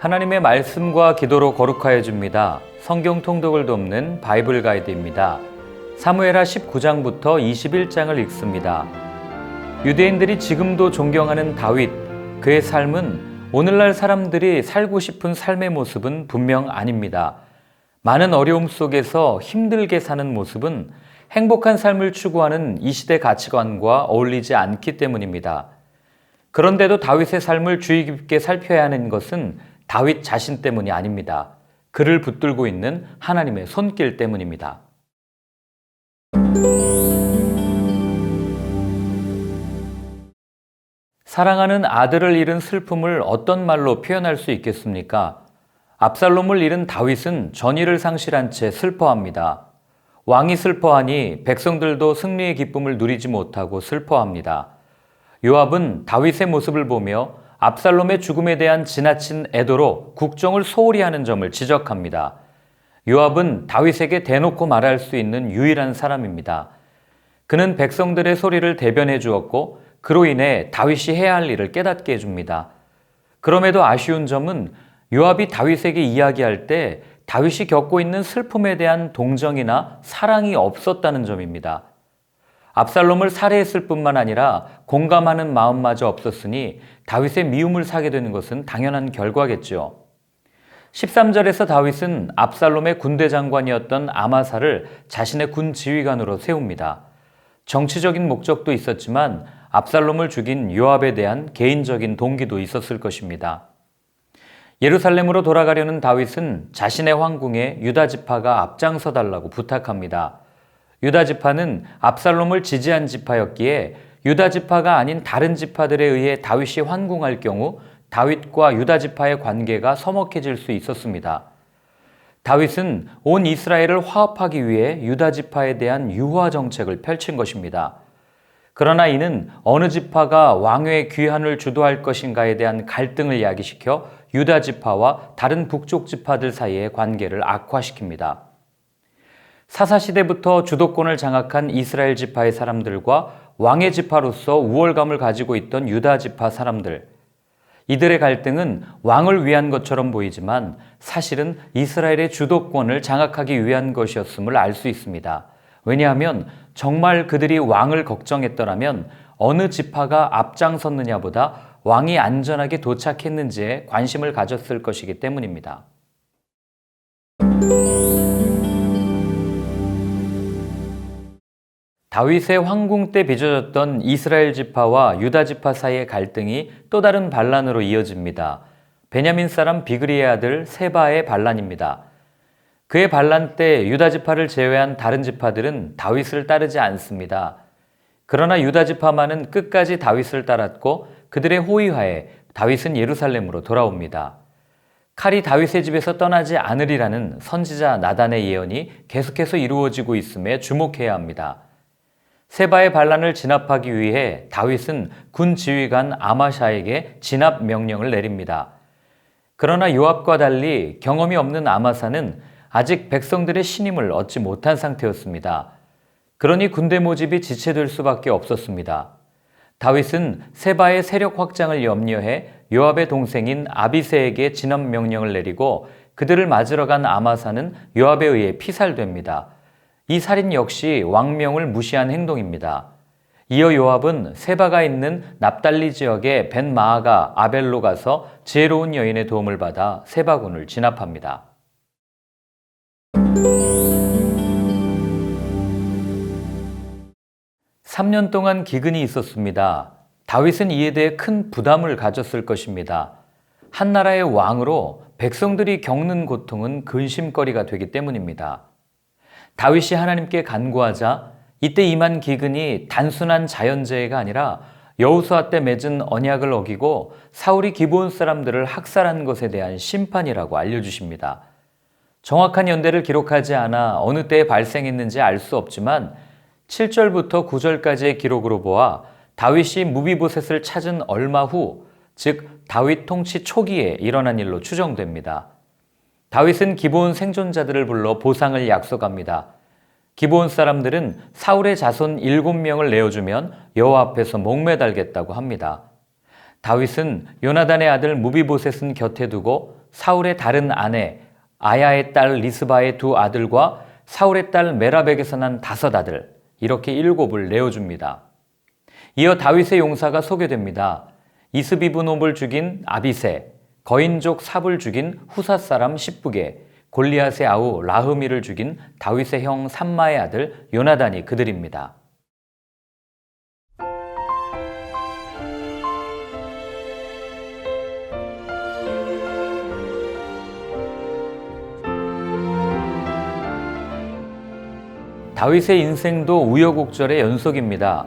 하나님의 말씀과 기도로 거룩하여 줍니다. 성경 통독을 돕는 바이블 가이드입니다. 사무엘하 19장부터 21장을 읽습니다. 유대인들이 지금도 존경하는 다윗, 그의 삶은 오늘날 사람들이 살고 싶은 삶의 모습은 분명 아닙니다. 많은 어려움 속에서 힘들게 사는 모습은 행복한 삶을 추구하는 이 시대 가치관과 어울리지 않기 때문입니다. 그런데도 다윗의 삶을 주의 깊게 살펴야 하는 것은 다윗 자신 때문이 아닙니다. 그를 붙들고 있는 하나님의 손길 때문입니다. 사랑하는 아들을 잃은 슬픔을 어떤 말로 표현할 수 있겠습니까? 압살롬을 잃은 다윗은 전의를 상실한 채 슬퍼합니다. 왕이 슬퍼하니 백성들도 승리의 기쁨을 누리지 못하고 슬퍼합니다. 요압은 다윗의 모습을 보며 압살롬의 죽음에 대한 지나친 애도로 국정을 소홀히 하는 점을 지적합니다. 요압은 다윗에게 대놓고 말할 수 있는 유일한 사람입니다. 그는 백성들의 소리를 대변해 주었고 그로 인해 다윗이 해야 할 일을 깨닫게 해줍니다. 그럼에도 아쉬운 점은 요압이 다윗에게 이야기할 때 다윗이 겪고 있는 슬픔에 대한 동정이나 사랑이 없었다는 점입니다. 압살롬을 살해했을 뿐만 아니라 공감하는 마음마저 없었으니 다윗의 미움을 사게 되는 것은 당연한 결과겠죠. 13절에서 다윗은 압살롬의 군대 장관이었던 아마사를 자신의 군 지휘관으로 세웁니다. 정치적인 목적도 있었지만 압살롬을 죽인 요압에 대한 개인적인 동기도 있었을 것입니다. 예루살렘으로 돌아가려는 다윗은 자신의 황궁에 유다 지파가 앞장서 달라고 부탁합니다. 유다 지파는 압살롬을 지지한 지파였기에 유다 지파가 아닌 다른 지파들에 의해 다윗이 환궁할 경우 다윗과 유다 지파의 관계가 서먹해질 수 있었습니다. 다윗은 온 이스라엘을 화합하기 위해 유다 지파에 대한 유화 정책을 펼친 것입니다. 그러나 이는 어느 지파가 왕의 귀환을 주도할 것인가에 대한 갈등을 야기시켜 유다 지파와 다른 북쪽 지파들 사이의 관계를 악화시킵니다. 사사시대부터 주도권을 장악한 이스라엘 지파의 사람들과 왕의 지파로서 우월감을 가지고 있던 유다 지파 사람들. 이들의 갈등은 왕을 위한 것처럼 보이지만 사실은 이스라엘의 주도권을 장악하기 위한 것이었음을 알 수 있습니다. 왜냐하면 정말 그들이 왕을 걱정했더라면 어느 지파가 앞장섰느냐보다 왕이 안전하게 도착했는지에 관심을 가졌을 것이기 때문입니다. 다윗의 황궁 때 빚어졌던 이스라엘 지파와 유다 지파 사이의 갈등이 또 다른 반란으로 이어집니다. 베냐민 사람 비그리의 아들 세바의 반란입니다. 그의 반란 때 유다 지파를 제외한 다른 지파들은 다윗을 따르지 않습니다. 그러나 유다 지파만은 끝까지 다윗을 따랐고 그들의 호위하에 다윗은 예루살렘으로 돌아옵니다. 칼이 다윗의 집에서 떠나지 않으리라는 선지자 나단의 예언이 계속해서 이루어지고 있음에 주목해야 합니다. 세바의 반란을 진압하기 위해 다윗은 군 지휘관 아마샤에게 진압 명령을 내립니다. 그러나 요압과 달리 경험이 없는 아마사는 아직 백성들의 신임을 얻지 못한 상태였습니다. 그러니 군대 모집이 지체될 수밖에 없었습니다. 다윗은 세바의 세력 확장을 염려해 요압의 동생인 아비세에게 진압 명령을 내리고 그들을 맞으러 간 아마사는 요압에 의해 피살됩니다. 이 살인 역시 왕명을 무시한 행동입니다. 이어 요압은 세바가 있는 납달리 지역의 벤 마아가 아벨로 가서 지혜로운 여인의 도움을 받아 세바군을 진압합니다. 3년 동안 기근이 있었습니다. 다윗은 이에 대해 큰 부담을 가졌을 것입니다. 한 나라의 왕으로 백성들이 겪는 고통은 근심거리가 되기 때문입니다. 다윗이 하나님께 간구하자 이때 임한 기근이 단순한 자연재해가 아니라 여우수아 때 맺은 언약을 어기고 사울이 기본 사람들을 학살한 것에 대한 심판이라고 알려주십니다. 정확한 연대를 기록하지 않아 어느 때에 발생했는지 알 수 없지만 7절부터 9절까지의 기록으로 보아 다윗이 무비보셋을 찾은 얼마 후, 즉 다윗 통치 초기에 일어난 일로 추정됩니다. 다윗은 기본 생존자들을 불러 보상을 약속합니다. 기본 사람들은 사울의 자손 7명을 내어주면 여호와 앞에서 목매달겠다고 합니다. 다윗은 요나단의 아들 무비보셋은 곁에 두고 사울의 다른 아내 아야의 딸 리스바의 두 아들과 사울의 딸 메라백에서 난 다섯 아들 이렇게 일곱을 내어줍니다. 이어 다윗의 용사가 소개됩니다. 이스비브놈을 죽인 아비세, 거인족 삽을 죽인 후사 사람 십부게, 골리앗의 아우 라흐미를 죽인 다윗의 형 삼마의 아들 요나단이 그들입니다. 다윗의 인생도 우여곡절의 연속입니다.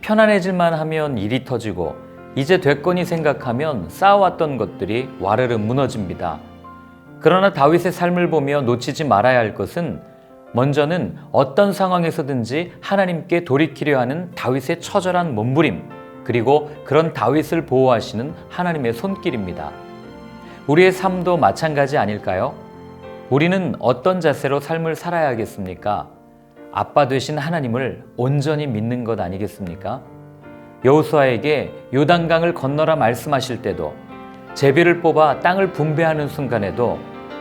편안해질만 하면 일이 터지고 이제 됐거니 생각하면 쌓아왔던 것들이 와르르 무너집니다. 그러나 다윗의 삶을 보며 놓치지 말아야 할 것은 먼저는 어떤 상황에서든지 하나님께 돌이키려 하는 다윗의 처절한 몸부림, 그리고 그런 다윗을 보호하시는 하나님의 손길입니다. 우리의 삶도 마찬가지 아닐까요? 우리는 어떤 자세로 삶을 살아야 겠습니까? 아빠 되신 하나님을 온전히 믿는 것 아니겠습니까? 여호수아에게 요단강을 건너라 말씀하실 때도 제비를 뽑아 땅을 분배하는 순간에도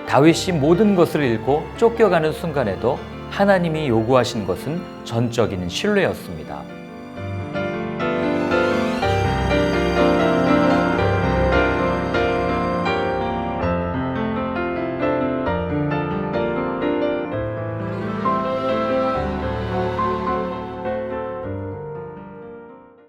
다윗이 모든 것을 잃고 쫓겨가는 순간에도 하나님이 요구하신 것은 전적인 신뢰였습니다.